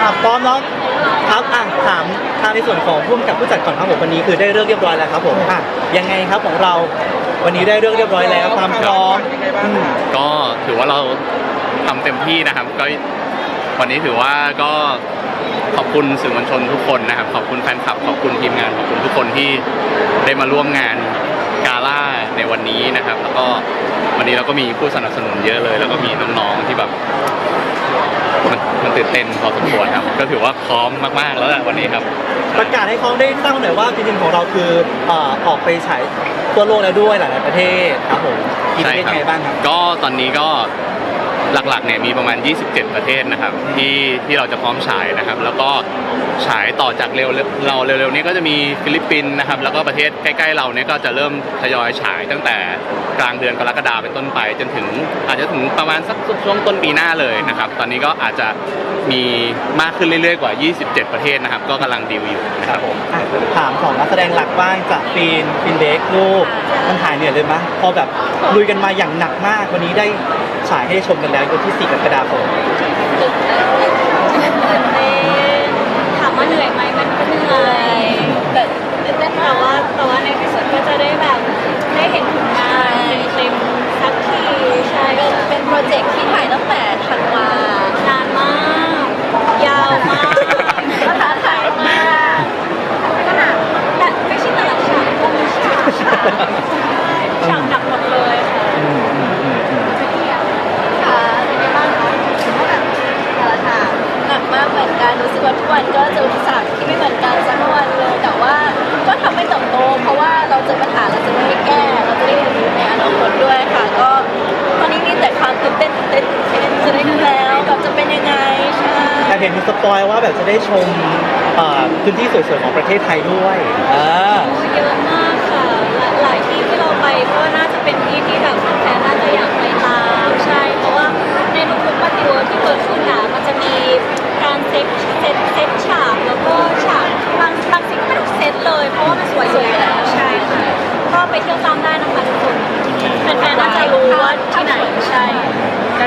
อะพร้อมเนาะครับอะถามทางในส่วนของผู้กำกับผู้จัดก่อนครับผมวันนี้คือได้เรื่องเรียบร้อยแล้วครับผมอะยังไงครับของเราวันนี้ได้เรื่องเรียบร้อยแล้วความพร้อมอืมก็ถือว่าเราทำเต็มที่นะครับ ก็วันนี้ถือว่าก็ขอบคุณสื่อมวลชนทุกคนนะครับ ขอบคุณแฟนคลับ ขอบคุณทีมงาน ขอบคุณทุกคนที่ได้มาร่วมงานกาล่าใน วันนี้นะครับ แล้วก็วันนี้เราก็มีผู้สนับสนุนเยอะเลย แล้วก็มีน้องๆที่แบบมันมันตื่นเต้นพอสมควรครับ ก็ถือว่าพร้อมมากๆแล้วแหละวันนี้ครับ ประกาศให้เขาได้ทราบหน่อยว่าจริงๆของเราคือเอ่อออกไปฉายทั่วโลกแล้วด้วยหลายๆประเทศครับผมกี่ประเทศยังไงบ้างครับ ก็ตอนนี้ก็หลักๆเนี่ยมีประมาณ 27 ประเทศนะครับที่ที่เราจะพร้อมฉายนะครับ แล้วก็ ฉายต่อจากเร็วเราเร็วๆนี้ก็จะมีฟิลิปปินส์นะครับแล้วก็ประเทศใกล้ๆเราเนี่ยก็จะเริ่มทยอยฉายตั้งแต่กลางเดือนกรกฎาเป็นต้นไป จนถึงอาจจะถึงประมาณสักช่วงต้นปีหน้าเลยนะครับตอนนี้ก็อาจจะมีมากขึ้นเรื่อยๆกว่า 27 ประเทศนะครับก็กำลังดีลอยู่นะครับผมอะถามของนักแสดงหลักบ้างจากฟินฟินเบกลูกมันหายเหนื่อยเลยไหมพอแบบลุยกันมาอย่างหนักมากวันนี้ได้ฉายให้ได้ชมกันแล้ววันที่ 4 กรกฎาคมถามว่าเห นื่อยไหมมันก็เหนื่อยแต่แต่ว่าแต่ว่าในที่สุดก็จะได้แบบได้เห็นผลงานเต็มๆสักทีใช่ เป็นเป็นโปรเจกต์ที่ถ่ายตั้งแต่ธันวานานมาก ยาวมาก ก็ท้าทายมาก ก็หนักแต่ไม่ใช่แต่ละฉากก็มีฉากฉากฉากหนักหมดเลยค่ะ ค่ะเป็นไงบ้างคะถือว่าแบบแต่ละฉากหนักมากเหมือนกันรู้สึกว่าทุกวันก็เจออุปสรรคที่ไม่เหมือนกันสักวันเลยแต่ว่าก็ทำให้เติบโตเพราะ ว่าเราเจอปัญหาเราจะได้แก้ เราจะได้เรียนรู้ในอนาคตด้วยค่ะ ก็ตอนนี้มีแต่ความตื่นเต้นตื่นเต้นตื่นเต้นจะได้ดูแล้วแบบจะเป็นยังไงใช่แต่เห็นมีสปอยว่าแบบจะได้ชมเอ่อพื้นที่สวยๆของประเทศไทยด้วยอ่า เยอะมากค่ะหลายหลายที่ที่เราไปก็น่าจะเป็นที่ที่แบบ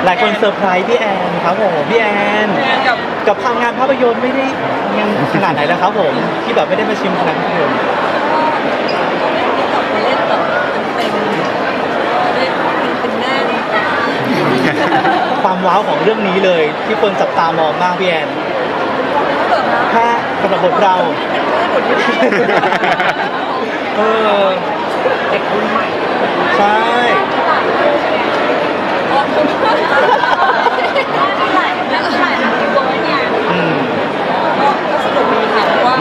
หลายคนเซอร์ไพรส์พี่แอนครับผมพี่แอนกับทางงานภาพยนตร์ไม่ได้ยังขนาดไหนแล้วครับผมที่แบบไม่ได้มาชิมงานภาพยนตร์เล่นแบบเต็มเล่นเป็นแน่เลยความว้าวของเรื่องนี้เลย ที่คนจับตามองมากพี่แอนถ้าสำหรับบทเราเออเด็กรุ่นใหม่ใช่ หลายหลายหลายปฏิวัติเนี่ย อืม ก็สนุกดีค่ะเพราะว่า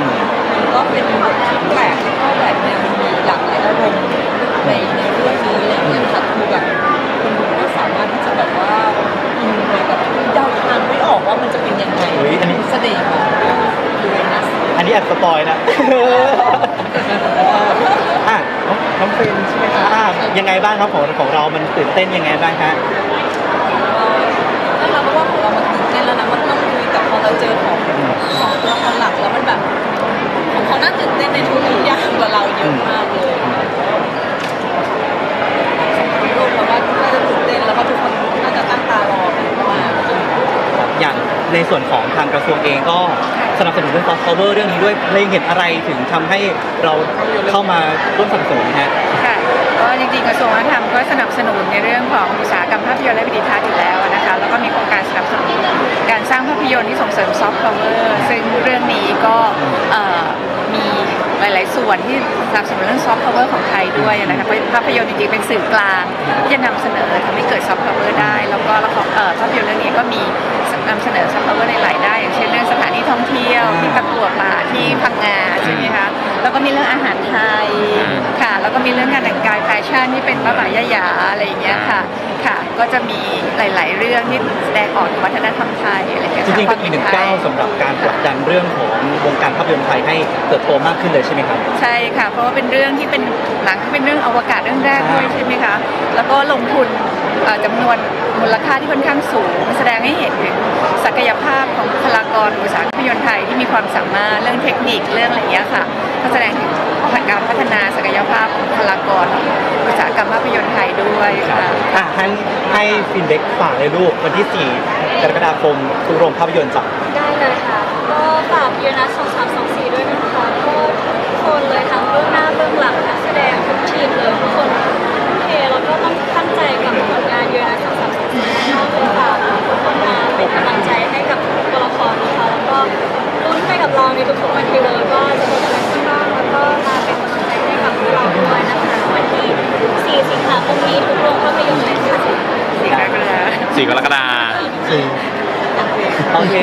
มันก็เป็นบทที่แปลกแล้วก็แบบแนวมีหลากหลายอารมณ์ในในเรื่องนี้อะไรอย่างเงี้ยค่ะคือแบบคนดูก็สามารถที่จะแบบว่าอินไปกับเดาทางไม่ออกว่ามันจะเป็นยังไง เฮ้ยอันนี้ เสน่ห์ของยูเรนัส อันนี้ แอบสปอยนะอะน้องน้องเฟรนใช่ไหมคะอะยังไงบ้างครับของของเรามันตื่นเต้นยังไงบ้างคะ ในส่วนของทางกระทรวงเองก็สนับสนุนเรื่อง soft cover เรื่องนี้ด้วยเพลงเห็นอะไรถึงทำให้เราเข้ามาร่วมสนับสนุนะฮะ ค่ะก็จริงๆกระทรวงวัฒนธรรมก็สนับสนุนในเรื่องของอุตสาหกรรมภาพยนตร์และวิดีทัศน์อยู่แล้วนะคะแล้วก็มีโครงการสนับสนุนการสร้างภาพยนตร์ที่ส่งเสริมซอฟต์พาวเวอร์ซึ่งเรื่องนี้ก็เอ่อมีหลายๆส่วนที่สนับสนุนเรื่องซอฟต์พาวเวอร์ของไทยด้วยนะคะเพราะภาพยนตร์จริงๆเป็นสื่อกลางที่จะนำเสนอทำให้เกิดซอฟต์พาวเวอร์ได้ แล้วก็ละครเอ่อภาพยนตร์เรื่องนี้ก็มี นำเสนอซอฟต์พาวเวอร์ในหลายด้านอย่างเช่นเรื่องสถานที่ท่องเที่ยวที่ตะกั่วป่าที่พังงาใช่ไหมคะแล้วก็มีเรื่องอาหารไทยค่ะ แล้วก็มีเรื่องงานแต่งกายแฟชั่นที่เป็นป้าป๋ายายาอะไรอย่างเงี้ยค่ะค่ะ ก็จะมีหลาย ๆ เรื่องที่แสดงออกถึงวัฒนธรรมไทยอะไรอย่างเงี้ยจค่ะริงๆเป็นอีกหนึ่งก้าวสำหรับการผลักดันเรื่องของวงการภาพยนตร์ไทยให้เติบโตมากขึ้นเลยใช่ไหมครับใช่ค่ะ เพราะว่าเป็นเรื่องที่เป็นหนังที่เป็นเรื่องอวกาศเรื่องแรกด้วยใช่ไหมคะแล้วก็ลงทุนเอ่อจำนวน มูลค่าที่ค่อนข้างสูง แสดงให้เห็นถึงศักยภาพของบุคลากรอุตสาหกรรมภาพยนตร์ไทยที่มีความสามารถเรื่องเทคนิคเรื่องอะไรอย่างเงี้ยค่ะก็แสดงถึงการพัฒนาศักยภาพของบุคลากรอุตสาหกรรมภาพยนตร์ไทยด้วยค่ะอะให้ให้ฟินเด็กฝากเลยลูกวันที่ 4 กรกฎาคมทุกโรงภาพยนตร์จ้ะได้เลยค่ะากยูนัสสองสามสองสี่ด้วยนะคะก็ทุกคนเลยทั้งเบื้องหน้าเบื้องหลังนักแสดงทุกทีมเลยทุกคนาคม4กรกฎาคมสี่ โอเค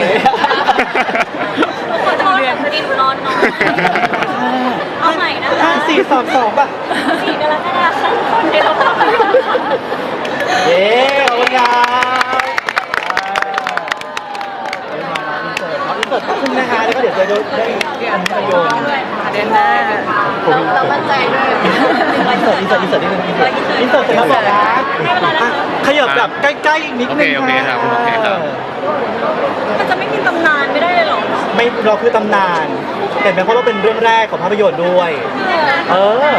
ขอโทษค่ะดินนอนน้อยเอาใหม่นะห้าคะ สี่สามสองป่ะ สี่กรกฎาคมคนเดียวภาพยนตร์ค่ะ เย้ขอบคุณครับอินเสิร์ตขอบคุณนะคะแล้วก็เดี๋ยว จะได้ได้อันประโยชน์เดือนหน้าผมเรามั่นใจด้วยอินเสิร์ตอินเสิร์ตอินเสิร์ตนิดนึงอินเสิร์ตอินเสิร์ตเสร็จแล้วบอกนะให้เวลานะคะขยับแบบใกล้ๆอีกนิดนึงโอเคโอเคครับโอเคครับมันจะไม่มีตำนานไม่ได้เลยเหรอไม่เราคือตำนานเห็นไหมเพราะเราเป็นเรื่องแรกของภาพยนตร์ด้วย เออ